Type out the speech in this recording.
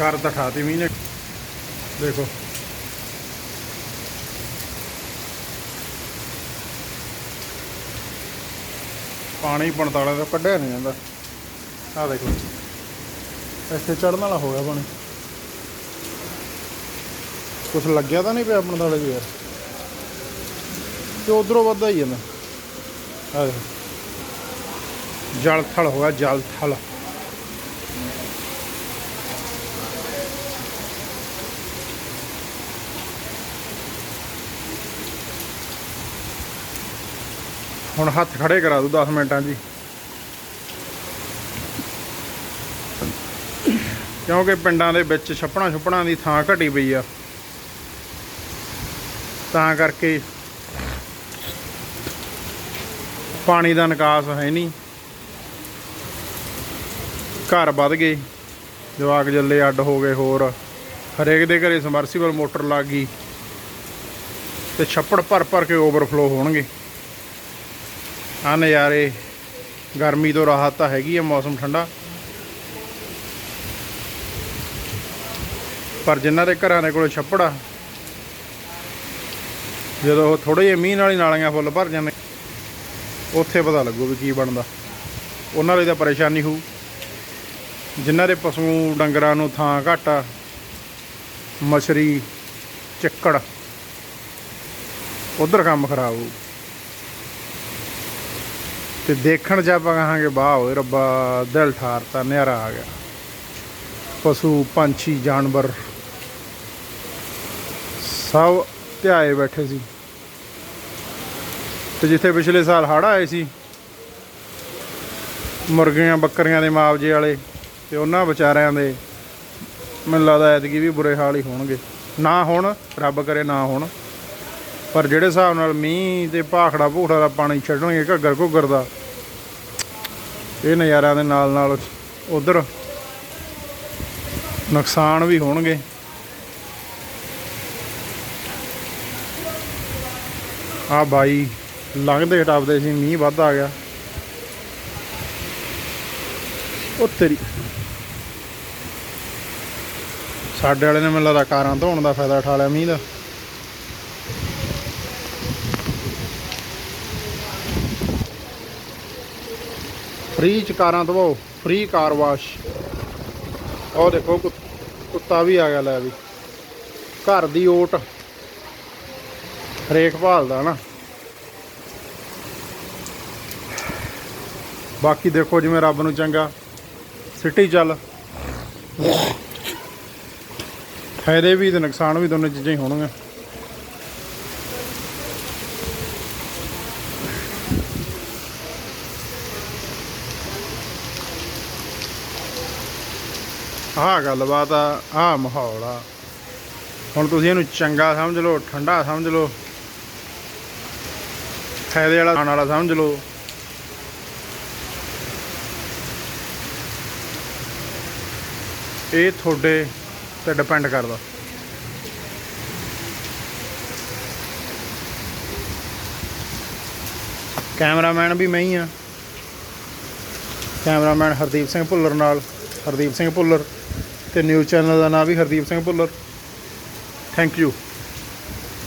ਘਰ ਦਿਖਾਤੀ ਮੀਂਹ ਨੇ। ਦੇਖੋ। ਪਾਣੀ 45 ਦਾ ਕੱਢਿਆ ਨਹੀਂ ਜਾਂਦਾ। ਆਹ ਦੇਖੋ। ਇੱਥੇ ਚੜਨ ਵਾਲਾ ਹੋ ਗਿਆ ਪਾਣੀ। ਕੁਛ ਲੱਗਿਆ ਤਾਂ ਨਹੀਂ ਪਿਆ ਆਪਣੇ ਨਾਲੇ ਯਾਰ। ਤੇ ਉਧਰੋਂ ਵੱਧਦਾ ਹੀ ਜਾਂਦਾ। ਆਹ ਦੇਖੋ। ਜਲ ਥਲ ਹੋਇਆ ਜਲ ਥਲ ਹੁਣ ਹੱਥ ਖੜੇ ਕਰਾ ਦੂ 10 ਮਿੰਟਾਂ 'ਚ ਕਿਉਂਕਿ ਪਿੰਡਾਂ ਦੇ ਵਿੱਚ ਛੱਪਣਾ ਛੁੱਪਣਾ ਦੀ ਥਾਂ ਘਟੀ ਪਈ ਆ। ਤਾਂ ਕਰਕੇ ਪਾਣੀ ਦਾ ਨਿਕਾਸ ਹੈ ਨਹੀਂ। ਘਰ ਵੱਧ ਗਏ। ਜਵਾਕ ਜੱਲੇ ਅੱਡ ਹੋ ਗਏ ਹੋਰ। ਹਰੇਕ ਦੇ ਘਰੇ ਸਮਰਸੀਬਲ ਮੋਟਰ ਲੱਗ ਗਈ। ਤੇ ਛੱਪੜ ਭਰ ਭਰ ਕੇ ਓਵਰਫਲੋ ਹੋਣਗੇ। ਆ ਨਜ਼ਾਰੇ ਗਰਮੀ ਤੋਂ ਰਾਹਤ ਤਾਂ ਹੈਗੀ ਆ, ਮੌਸਮ ਠੰਡਾ। ਪਰ ਜਿਨ੍ਹਾਂ ਦੇ ਘਰਾਂ ਦੇ ਕੋਲ ਛੱਪੜ ਆ, ਜਦੋਂ ਉਹ ਥੋੜੇ ਜਿਹੇ ਮੀਂਹ ਨਾਲ ਹੀ ਨਾਲੀਆਂ ਫੁੱਲ ਭਰ ਜਾਂਦੇ, ਉੱਥੇ ਪਤਾ ਲੱਗੂ ਵੀ ਕੀ ਬਣਦਾ। ਉਹਨਾਂ ਲਈ ਤਾਂ ਪਰੇਸ਼ਾਨੀ ਹੋਊ। ਜਿਨ੍ਹਾਂ ਦੇ ਪਸ਼ੂ ਡੰਗਰਾਂ ਨੂੰ ਥਾਂ ਘੱਟ ਆ, ਮਛਰੀ, ਚੱਕੜ, ਉਧਰ ਕੰਮ ਖਰਾਬ ਹੋਊ। ਤੇ ਦੇਖਣ 'ਚ ਆਪਾਂ ਕਹਾਂਗੇ, ਵਾਹ ਓਏ ਰੱਬਾ, ਦਿਲ ਠਾਰਤਾ ਨਿਆਰਾ ਆ ਗਿਆ। ਪਸ਼ੂ, ਪੰਛੀ, ਜਾਨਵਰ ਸਭ ਧਿਆਏ ਬੈਠੇ ਸੀ। ਤੇ ਜਿੱਥੇ ਪਿਛਲੇ ਸਾਲ ਹੜ੍ਹ ਆਏ ਸੀ, ਮੁਰਗੀਆਂ, ਬੱਕਰੀਆਂ ਦੇ ਮੁਆਵਜ਼ੇ ਵਾਲੇ ਤੇ ਉਹਨਾਂ ਵਿਚਾਰਿਆਂ ਦੇ, ਮੈਨੂੰ ਲੱਗਦਾ ਐਤਕੀ ਵੀ ਬੁਰੇ ਹਾਲ ਹੀ ਹੋਣਗੇ। ਨਾ ਹੁਣ, ਰੱਬ ਕਰੇ ਨਾ ਹੁਣ। ਪਰ ਜਿਹੜੇ ਹਿਸਾਬ ਨਾਲ ਮੀਂਹ ਤੇ ਭਾਖੜਾ ਭੂਖੜਾ ਦਾ ਪਾਣੀ ਛੱਡਣਗੇ ਘੱਗਰ ਘੁੱਗਰ ਦਾ, ਇਹ ਨਜ਼ਾਰਿਆਂ ਦੇ ਨਾਲ ਨਾਲ ਉਧਰ ਨੁਕਸਾਨ ਵੀ ਹੋਣਗੇ। ਆ ਬਾਈ ਲੰਘਦੇ ਟੱਪਦੇ ਸੀ, ਮੀਂਹ ਵੱਧ ਆ ਗਿਆ। ਉਹ ਤੇਰੀ ਸਾਡੇ ਵਾਲੇ ਨੇ ਮੈਨੂੰ ਲੱਗਦਾ ਕਾਰਾਂ ਧੋਣ ਦਾ ਫਾਇਦਾ ਉਠਾ ਲਿਆ ਮੀਂਹ ਦਾ। ਫ੍ਰੀ ਚ ਕਾਰਾਂ ਦਵਾਓ, ਫ੍ਰੀ ਕਾਰ ਵਾਸ਼। ਉਹ ਦੇਖੋ, ਕੁ- ਕੁੱਤਾ ਵੀ ਆ ਗਿਆ ਲੈ ਵੀ। ਘਰ ਦੀ ਓਟ। ਰੇਖ ਭਾਲਦਾ ਨਾ। ਬਾਕੀ ਦੇਖੋ ਜਿਵੇਂ ਰੱਬ ਨੂੰ ਚੰਗਾ। ਸਿੱਟੀ ਚੱਲ। ਫਾਇਦੇ ਵੀ ਤੇ ਨੁਕਸਾਨ ਵੀ ਦੋਨੇ ਚੀਜ਼ਾਂ ਹੀ ਹੋਣਗੀਆਂ। ਆਹ ਗੱਲਬਾਤ ਆ, ਆਹ ਮਾਹੌਲ ਆ। ਹੁਣ ਤੁਸੀਂ ਇਹਨੂੰ ਚੰਗਾ ਸਮਝ ਲਓ, ਠੰਡਾ ਸਮਝ ਲਓ। ਫਾਇਦੇ ਵਾਲਾ, ਖਾਣ ਵਾਲਾ ਸਮਝ ਲਓ। ਇਹ ਤੁਹਾਡੇ ਤੇ ਡਿਪੈਂਡ ਕਰਦਾ। ਕੈਮਰਾਮੈਨ ਵੀ ਮੈਂ ਹੀ ਆ। ਕੈਮਰਾਮੈਨ ਹਰਦੀਪ ਸਿੰਘ ਭੁੱਲਰ ਨਾਲ। ਹਰਦੀਪ ਸਿੰਘ ਭੁੱਲਰ। ਤੇ ਨਿਊਜ਼ ਚੈਨਲ ਦਾ ਨਾਮ ਵੀ ਹਰਦੀਪ ਸਿੰਘ ਭੁੱਲਰ। Thank you